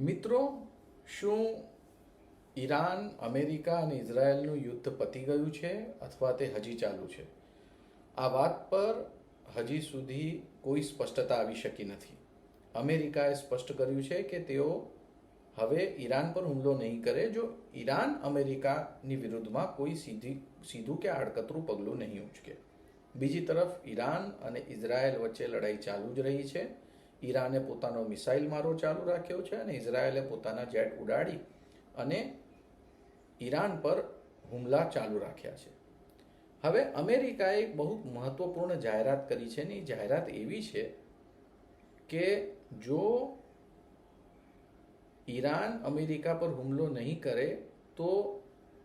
મિત્રો, શું Iran, America અને ઇઝરાયલનું યુદ્ધ પતી ગયું છે અથવા તે હજી ચાલુ છે? આ વાત પર હજી સુધી કોઈ સ્પષ્ટતા આવી શકી નથી. અમેરિકાએ સ્પષ્ટ કર્યું છે કે તેઓ હવે ઈરાન પર હુમલો નહીં કરે જો ઈરાન અમેરિકાની વિરુદ્ધમાં કોઈ સીધી, સીધું કે આડકતરું પગલું નહીં ઉચકે. બીજી તરફ ઈરાન અને ઇઝરાયલ વચ્ચે લડાઈ ચાલુ જ રહી છે. ઈરાને પોતાનો મિસાઇલ મારો ચાલુ રાખ્યો છે અને ઇઝરાયેલે પોતાના જેટ ઉડાડી અને ઈરાન પર હુમલા ચાલુ રાખ્યા છે. હવે અમેરિકાએ એક બહુ મહત્વપૂર્ણ જાહેરાત કરી છે ને એ જાહેરાત એવી છે કે જો ઈરાન અમેરિકા પર હુમલો નહીં કરે, તો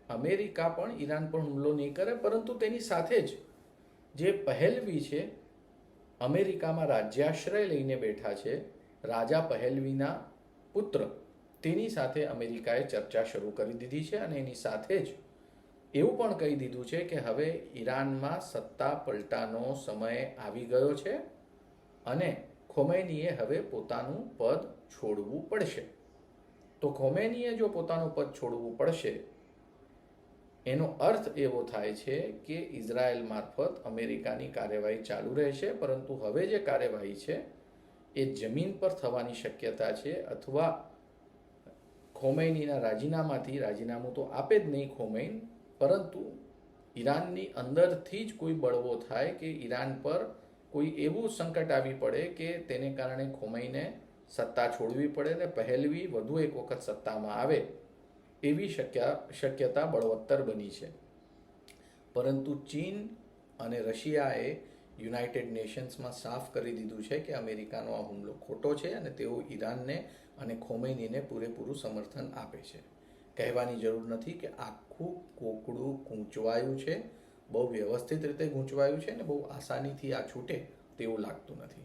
અમેરિકા પણ ઈરાન પર હુમલો નહીં કરે, પરંતુ તેની સાથે જ જે પહેલવી છે અમેરિકામાં રાજ્યાશ્રય લઈને બેઠા છે રાજા પહેલવીના પુત્ર. તેની સાથે અમેરિકાએ ચર્ચા શરૂ કરી દીધી છે અને એની સાથે જ એવું પણ કહી દીધું છે કે હવે ઈરાનમાં સત્તા પલટાનો સમય આવી ગયો છે અને ખોમૈનીએ હવે પોતાનું પદ છોડવું પડશે. તો ખોમૈનીએ જો પોતાનું પદ છોડવું પડશે એનો અર્થ એવો થાય છે કે ઇઝરાયલ મારફત અમેરિકાની કાર્યવાહી ચાલુ રહેશે, પરંતુ હવે જે કાર્યવાહી છે એ જમીન પર થવાની શક્યતા છે અથવા ખોમૈનીના રાજીનામાથી, રાજીનામું તો આપે જ નહીં ખોમૈન, પરંતુ ઈરાનની અંદરથી જ કોઈ બળવો થાય કે ઈરાન પર કોઈ એવું સંકટ આવી પડે કે તેને કારણે ખોમૈને સત્તા છોડવી પડે ને પહેલવી વધુ એક વખત સત્તામાં આવે. એવી શક્યા, શક્યતા બળવત્તર બની છે. પરંતુ ચીન અને રશિયાએ યુનાઇટેડ નેશન્સમાં સાફ કરી દીધું છે કે અમેરિકાનો આ હુમલો ખોટો છે અને તેઓ ઈરાનને અને ખોમૈનીને પૂરેપૂરું સમર્થન આપે છે. કહેવાની જરૂર નથી કે આખું કોકડું ગૂંચવાયું છે, બહુ વ્યવસ્થિત રીતે ગૂંચવાયું છે અને બહુ આસાનીથી આ છૂટે તેવું લાગતું નથી.